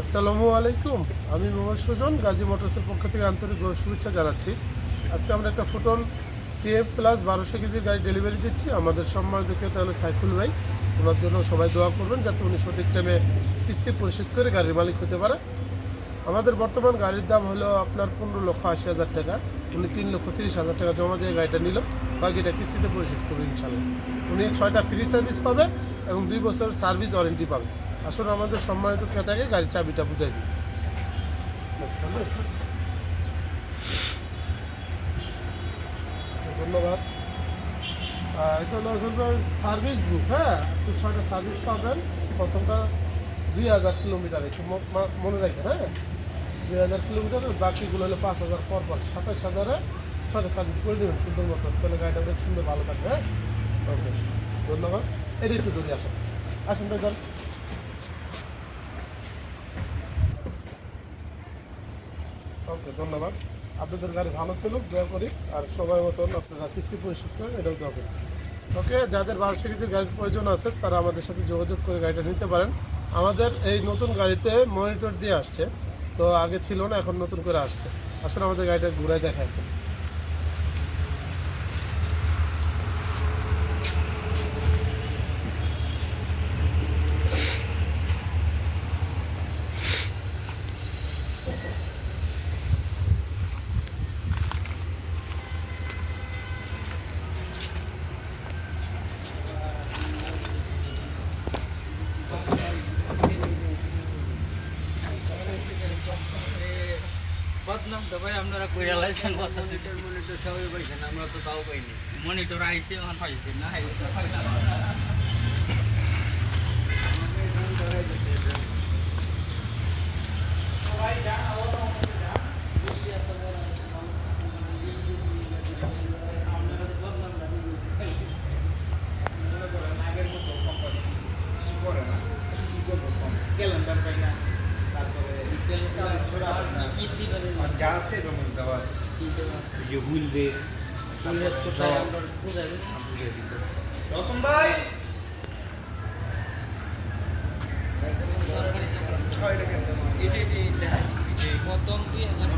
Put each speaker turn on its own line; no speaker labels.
আসসালামু আলাইকুম। আমি মোহাম্মদ সুজন, গাজী মোটরসের পক্ষ থেকে আন্তরিক শুভেচ্ছা জানাচ্ছি। আজকে আমরা একটা ফুটন পিএফ প্লাস বারোশো কেজির গাড়ি ডেলিভারি দিচ্ছি। আমাদের সম্মান ক্রেতা তাহলে সাইফুল ভাই। ওনার জন্য সবাই দোয়া করবেন যাতে উনি সঠিক টাইমে কিস্তি পরিশোধ করে গাড়ির মালিক হতে পারে। আমাদের বর্তমান গাড়ির দাম হলো আপনার পনেরো লক্ষ আশি হাজার টাকা। উনি তিন লক্ষ তিরিশ হাজার টাকা জমা দিয়ে গাড়িটা নিল। বাকিটা কিস্তিতে পরিশোধ করবে ইনশাল্লাহ উনি ছয়টা ফ্রি সার্ভিস পাবে এবং দুই বছর সার্ভিস ওয়ারেন্টি পাবে আসলে আমাদের সম্মানিত ক্রেতাকে গাড়ির চাবিটা বুঝাই দিই ধন্যবাদ। এটা হলো আসলে সার্ভিস বুক হ্যাঁ? আপনি ছয়টা সার্ভিস পাবেন। প্রথমটা দুই হাজার কিলোমিটার, একটু মনে রাখবেন হ্যাঁ? দুই হাজার কিলোমিটার, বাকিগুলো হলো পাঁচ হাজার পর পর, সাতাশ হাজারে ছয়টা সার্ভিস করে দেবেন, সুন্দর মতো। তাহলে গাড়িটা অনেক সুন্দর, ভালো থাকবে হ্যাঁ? ওকে ধন্যবাদ। এটা একটু দূরে আসেন। আসেন ভাই ওকে, ধন্যবাদ। আপনাদের গাড়ি ভালো চলুক দয়া করি। আর সবাই মতন আপনারা কিস্তি পরিশোধ করেন এটাও দয়া ওকে, যাদের বারোশো গাড়ির প্রয়োজন আছে, তারা আমাদের সাথে যোগাযোগ করে গাড়িটা নিতে পারেন। আমাদের এই নতুন গাড়িতে মনিটর দিয়ে আসছে, তো আগে ছিল না, এখন নতুন করে আসছে। আসলে আমাদের গাড়িটা ঘুরায় দেখায়।
বদনাম তো ভাই আপনারা কইরা লাইছেন বদনাম।
মনিটর সবাই পাইছেন আমরা তো তাও পাইনি
মনিটর আইছে এখন পাইছে না আইছে
আগের মতো কোম্পানি কি করে না কি করব ক্যালেন্ডার পাই না তারপরে ছোড়া না
কি
আর যা আছে এরকম দেওয়া আছে।
কি দেবেন
ওই যে হুইল বেস
পুলিশ কোথায় আমরা বুঝাবেন
বুঝিয়ে দিতেছে। রতন ভাই! ছয় টাকা এটি এটি দেখাই
প্রথম দুই হাজার